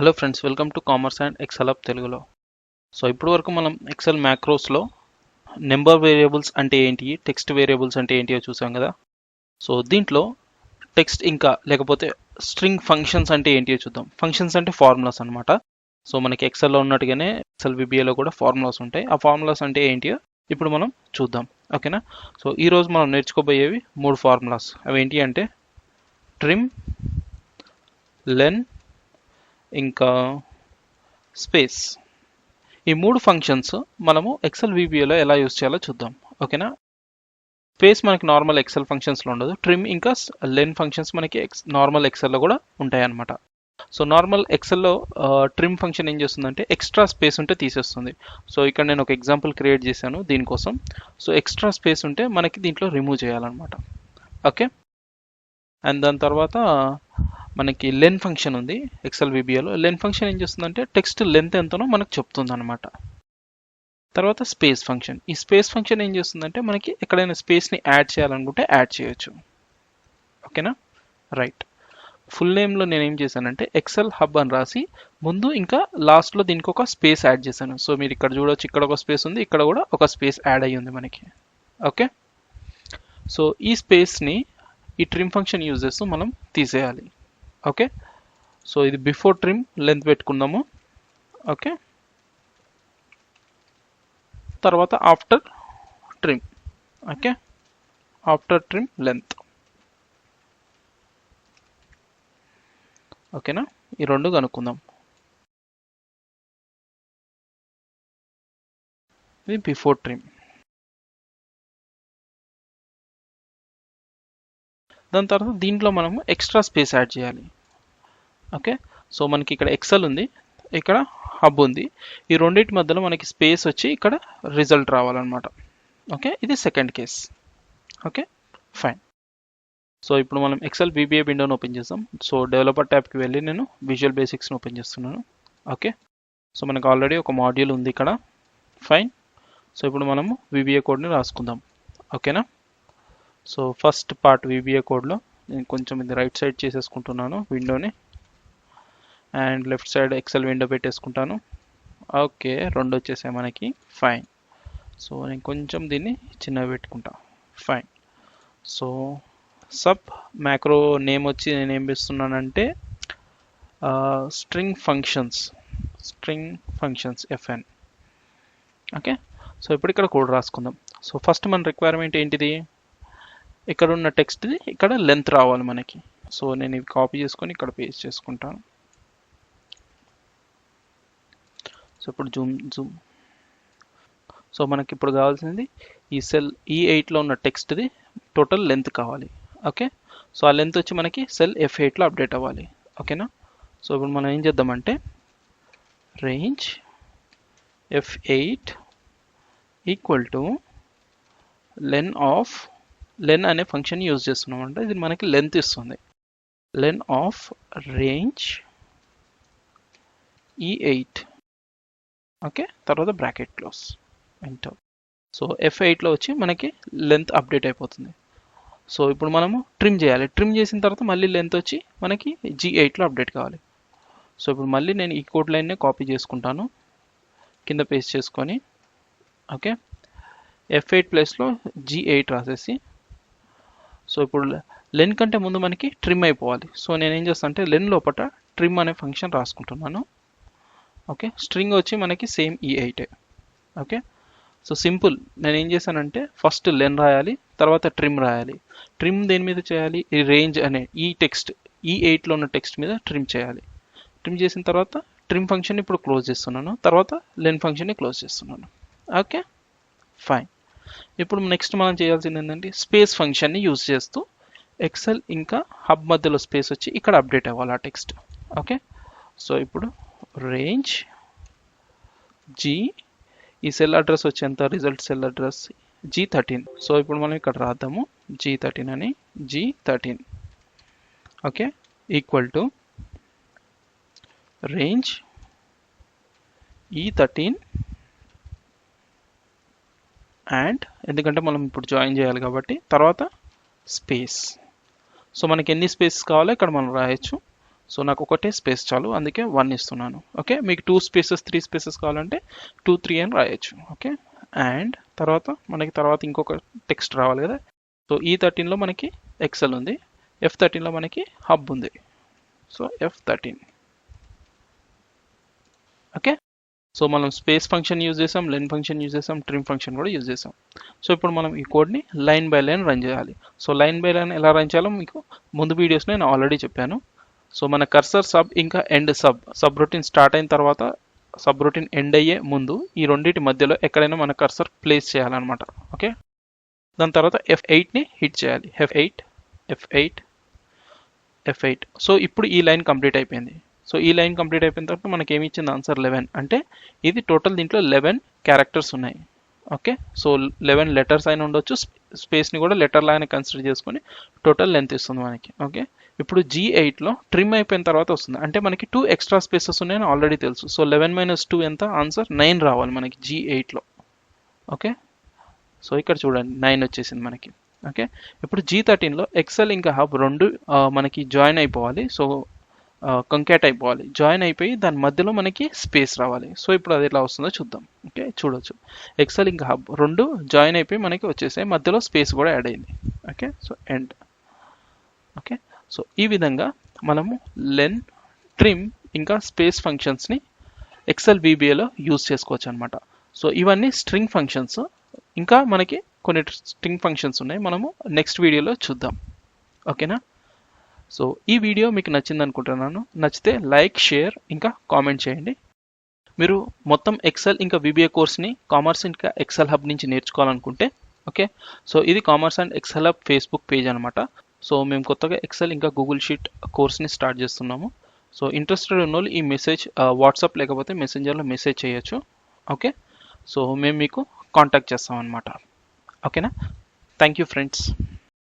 Hello friends welcome to commerce and excel up తెలుగులో. So ఇప్పటి వరకు మనం ఎక్సెల్ మ్యాక్రోస్లో నెంబర్ వేరియబుల్స్ అంటే ఏంటి టెక్స్ట్ వేరియబుల్స్ అంటే ఏంటియో చూసాం కదా. సో దీంట్లో టెక్స్ట్ ఇంకా లేకపోతే స్ట్రింగ్ ఫంక్షన్స్ అంటే ఏంటియో చూద్దాం. ఫంక్షన్స్ అంటే ఫార్ములాస్ అనమాట సో మనకి ఎక్సెల్లో ఉన్నట్టుగానే ఎక్సెల్ విబిఏలో కూడా ఫార్ములాస్ ఉంటాయి. ఆ ఫార్ములాస్ అంటే ఏంటియో ఇప్పుడు మనం చూద్దాం. ఓకేనా? సో ఈరోజు మనం నేర్చుకోబోయేవి మూడు ఫార్ములాస్. అవి ఏంటి అంటే ట్రిమ్ లెన్ ఇంకా స్పేస్ ఈ మూడు ఫంక్షన్స్ మనము ఎక్సెల్ విబిఏలో ఎలా యూస్ చేయాలో చూద్దాం. ఓకేనా స్పేస్ మనకి నార్మల్ ఎక్సెల్ ఫంక్షన్స్లో ఉండదు. ట్రిమ్ ఇంకా లెన్ ఫంక్షన్స్ మనకి ఎక్స్ నార్మల్ ఎక్సెల్లో కూడా ఉంటాయన్నమాట. సో నార్మల్ ఎక్సెల్లో ట్రిమ్ ఫంక్షన్ ఏం చేస్తుందంటే ఎక్స్ట్రా స్పేస్ ఉంటే తీసేస్తుంది. సో ఇక్కడ నేను ఒక ఎగ్జాంపుల్ క్రియేట్ చేశాను దీనికోసం. సో ఎక్స్ట్రా స్పేస్ ఉంటే మనకి దీంట్లో రిమూవ్ చేయాలన్నమాట. ఓకే అండ్ దాని తర్వాత మనకి లెన్ ఫంక్షన్ ఉంది ఎక్సెల్ విబిఏలో లెన్ ఫంక్షన్ ఏం చేస్తుందంటే టెక్స్ట్ లెంత్ ఎంతనో మనకు చెప్తుంది అనమాట తర్వాత స్పేస్ ఫంక్షన్ ఈ స్పేస్ ఫంక్షన్ ఏం చేస్తుందంటే మనకి ఎక్కడైనా స్పేస్ని యాడ్ చేయాలనుకుంటే యాడ్ చేయొచ్చు. ఓకేనా? రైట్ ఫుల్ నేమ్లో నేను ఏం చేశానంటే ఎక్సెల్ హబ్ అని రాసి ముందు ఇంకా లాస్ట్లో దీనికి ఒక స్పేస్ యాడ్ చేశాను. సో మీరు ఇక్కడ చూడొచ్చు ఇక్కడ ఒక స్పేస్ ఉంది ఇక్కడ కూడా ఒక స్పేస్ యాడ్ అయ్యి ఉంది మనకి. ఓకే? సో ఈ స్పేస్ని ఈ ట్రిమ్ ఫంక్షన్ యూజ్ చేస్తూ మనం తీసేయాలి. ఓకే? సో ఇది బిఫోర్ ట్రిమ్ లెంత్ పెట్టుకుందాము. ఓకే? తర్వాత after trim. Okay? After trim length ఓకేనా? ఈ రెండు కనుక్కుందాం. ఇది బిఫోర్ ట్రిమ్. దాని తర్వాత దీంట్లో మనము ఎక్స్ట్రా స్పేస్ యాడ్ చేయాలి. ఓకే? సో మనకి ఇక్కడ ఎక్సెల్ ఉంది. ఇక్కడ హబ్ ఉంది. ఈ రెండింటి మధ్యలో మనకి స్పేస్ వచ్చి ఇక్కడ రిజల్ట్ రావాలన్నమాట. ఓకే? ఇది second case okay? Fine so ఇప్పుడు మనం ఎక్సెల్ బీబీఏ విండోని ఓపెన్ చేస్తాం సో డెవలపర్ ట్యాబ్కి వెళ్ళి నేను విజువల్ బేసిక్స్ని ఓపెన్ చేస్తున్నాను. ఓకే? సో మనకు ఆల్రెడీ ఒక మాడ్యూల్ ఉంది ఇక్కడ. ఫైన్ సో ఇప్పుడు మనము విబిఏ కోడ్ని రాసుకుందాం. ఓకేనా? సో ఫస్ట్ పార్ట్ విబిఏ కోడ్లో నేను కొంచెం ఇది రైట్ సైడ్ చేసేసుకుంటున్నాను విండోని and left side excel window పెట్టేసుకుంటాను. ఓకే రెండు వచ్చేసాయి మనకి. ఫైన్ సో నేను కొంచెం దీన్ని చిన్నగా పెట్టుకుంటా. Fine so sub macro name వచ్చి నేను ఏం పిస్తున్నానంటే string functions. String functions FN okay? So ఇప్పుడు ఇక్కడ కోడ్ రాసుకుందాం. సో ఫస్ట్ మన రిక్వైర్మెంట్ ఏంటిది? ఇక్కడ ఉన్న టెక్స్ట్ది ఇక్కడ లెంత్ రావాలి మనకి. సో నేను ఇవి కాపీ చేసుకొని ఇక్కడ పేస్ట్ చేసుకుంటాను. సో ఇప్పుడు జూమ్ జూమ్. సో మనకి ఇప్పుడు కావాల్సింది ఈ సెల్ ఈ ఎయిట్లో ఉన్న టెక్స్ట్ది టోటల్ లెంత్ కావాలి. ఓకే? సో ఆ లెంత్ వచ్చి మనకి సెల్ ఎఫ్ ఎయిట్లో అప్డేట్ అవ్వాలి. ఓకేనా? సో ఇప్పుడు మనం ఏం చేద్దామంటే range F eight equal to len of len అనే ఫంక్షన్ యూజ్ చేస్తున్నాం అంటే ఇది మనకి లెంత్ ఇస్తుంది. Len of range E eight. Okay? తర్వాత bracket close enter so F ఎయిట్లో వచ్చి మనకి లెంత్ అప్డేట్ అయిపోతుంది. సో ఇప్పుడు మనము ట్రిమ్ చేయాలి. ట్రిమ్ చేసిన తర్వాత మళ్ళీ లెంత్ వచ్చి మనకి జీ ఎయిట్లో అప్డేట్ కావాలి. సో ఇప్పుడు మళ్ళీ నేను ఈ కోడ్ లైన్నే కాపీ చేసుకుంటాను. కింద పేస్ట్ చేసుకొని ఓకే? ఎఫ్ ఎయిట్ ప్లేస్లో జీ ఎయిట్ రాసేసి సో ఇప్పుడు లెన్ కంటే ముందు మనకి ట్రిమ్ అయిపోవాలి. సో నేను ఏం చేస్తాను అంటే లెన్ లోపల ట్రిమ్ అనే ఫంక్షన్ రాసుకుంటున్నాను. ఓకే? స్ట్రింగ్ వచ్చి మనకి సేమ్ ఈ ఎయిటే. ఓకే? So simple. నేను ఏం చేశానంటే ఫస్ట్ లెన్ రాయాలి తర్వాత ట్రిమ్ రాయాలి. ట్రిమ్ దేని మీద చేయాలి? ఈ రేంజ్ అనే ఈ టెక్స్ట్ ఈ ఎయిట్లో ఉన్న టెక్స్ట్ మీద ట్రిమ్ చేయాలి. ట్రిమ్ చేసిన తర్వాత ట్రిమ్ ఫంక్షన్ ఇప్పుడు క్లోజ్ చేస్తున్నాను. తర్వాత లెన్ ఫంక్షన్ని క్లోజ్ చేస్తున్నాను. ఓకే? ఫైన్. ఇప్పుడు నెక్స్ట్ మనం చేయాల్సింది ఏంటంటే స్పేస్ ఫంక్షన్ని యూజ్ చేస్తూ ఎక్సెల్ ఇంకా హబ్ మధ్యలో స్పేస్ వచ్చి ఇక్కడ అప్డేట్ అవ్వాలి ఆ టెక్స్ట్. ఓకే? సో ఇప్పుడు range G E cell address వచ్చేంత result cell address G thirteen so ఇప్పుడు మనం ఇక్కడ రాద్దాము. జీ థర్టీన్ అని. G thirteen okay equal to range E thirteen and ఎందుకంటే మనం ఇప్పుడు జాయిన్ చేయాలి కాబట్టి తర్వాత స్పేస్ సో మనకి ఎన్ని స్పేసెస్ కావాలో ఇక్కడ మనం రాయొచ్చు. సో నాకు ఒకటే స్పేస్ చాలు అందుకే వన్ ఇస్తున్నాను. ఓకే? మీకు టూ స్పేసెస్ త్రీ స్పేసెస్ కావాలంటే టూ త్రీ అని రాయొచ్చు. ఓకే? అండ్ తర్వాత మనకి తర్వాత ఇంకొక టెక్స్ట్ రావాలి కదా? సో ఈ థర్టీన్లో మనకి ఎక్సెల్ ఉంది. ఎఫ్ థర్టీన్లో మనకి హబ్ ఉంది. So F thirteen okay? So మనం స్పేస్ ఫంక్షన్ యూజ్ చేసాం లైన్ ఫంక్షన్ యూజ్ చేసాం ట్రిమ్ ఫంక్షన్ కూడా యూజ్ చేసాం. సో ఇప్పుడు మనం ఈ కోడ్ని లైన్ బై లైన్ రన్ చేయాలి. సో లైన్ బై లైన్ ఎలా రన్ చేయాలో మీకు ముందు వీడియోస్ నేను ఆల్రెడీ చెప్పాను. సో మన కర్సర్ సబ్ ఇంకా end sub subroutine start అయిన తర్వాత సబ్ రొటీన్ ఎండ్ అయ్యే ముందు ఈ రెండింటి మధ్యలో ఎక్కడైనా మన కర్సర్ ప్లేస్ చేయాలన్నమాట ఓకే? దాని తర్వాత ఎఫ్ ఎయిట్ని హిట్ చేయాలి. F eight F eight F eight so ఇప్పుడు ఈ లైన్ కంప్లీట్ అయిపోయింది. సో ఈ లైన్ కంప్లీట్ అయిపోయిన తర్వాత మనకి ఏమి ఇచ్చింది ఆన్సర్ లెవెన్? అంటే ఇది టోటల్ దీంట్లో లెవెన్ క్యారెక్టర్స్ ఉన్నాయి ఓకే? సో లెవెన్ లెటర్స్ అయినా ఉండొచ్చు స్పేస్ని కూడా లెటర్ లాగానే కన్సిడర్ చేసుకొని టోటల్ లెంత్ ఇస్తుంది మనకి ఓకే? ఇప్పుడు జీ ఎయిట్లో ట్రిమ్ అయిపోయిన తర్వాత వస్తుంది. అంటే మనకి టూ ఎక్స్ట్రా స్పేసెస్ ఉన్నాయని ఆల్రెడీ తెలుసు. సో లెవెన్ మైనస్ టూ ఎంత? ఆన్సర్ నైన్ రావాలి మనకి జీ ఎయిట్లో ఓకే సో ఇక్కడ చూడండి. నైన్ వచ్చేసింది మనకి. ఓకే ఇప్పుడు జీ థర్టీన్లో ఎక్సెల్ ఇంకా హబ్ రెండు మనకి జాయిన్ అయిపోవాలి. సో కంకాట్ అయిపోవాలి. జాయిన్ అయిపోయి దాని మధ్యలో మనకి స్పేస్ రావాలి. సో ఇప్పుడు అది ఎలా వస్తుందో చూద్దాం. ఓకే చూడొచ్చు. ఎక్సెల్ ఇంకా హబ్ రెండు జాయిన్ అయిపోయి మనకి వచ్చేసాయి. మధ్యలో స్పేస్ కూడా యాడ్ అయింది. Okay so end okay so ఈ విధంగా మనము లెన్ ట్రిమ్ ఇంకా స్పేస్ ఫంక్షన్స్ని ఎక్సెల్ వీబీఏలో యూజ్ చేసుకోవచ్చు అనమాట సో ఇవన్నీ స్ట్రింగ్ ఫంక్షన్స్ ఇంకా మనకి కొన్ని స్ట్రింగ్ ఫంక్షన్స్ ఉన్నాయి. మనము నెక్స్ట్ వీడియోలో చూద్దాం. ఓకేనా సో ఈ వీడియో మీకు నచ్చింది అనుకుంటున్నాను. నచ్చితే లైక్ షేర్ ఇంకా కామెంట్ చేయండి. మీరు మొత్తం ఎక్సెల్ ఇంకా బీబీఏ కోర్స్ని కామర్స్ ఇంకా ఎక్సెల్ హబ్ నుంచి నేర్చుకోవాలనుకుంటే ఓకే సో ఇది commerce and Excel hub Facebook page అనమాట సో మేము కొత్తగా ఎక్సెల్ ఇంకా గూగుల్ షీట్ కోర్స్ని స్టార్ట్ చేస్తున్నాము. సో ఇంట్రెస్టెడ్ ఉన్న ఈ మెసేజ్ వాట్సాప్ లేకపోతే మెసెంజర్లో మెసేజ్ చేయొచ్చు. ఓకే సో మేము మీకు కాంటాక్ట్ చేస్తాం ఓకేనా థ్యాంక్ యూ ఫ్రెండ్స్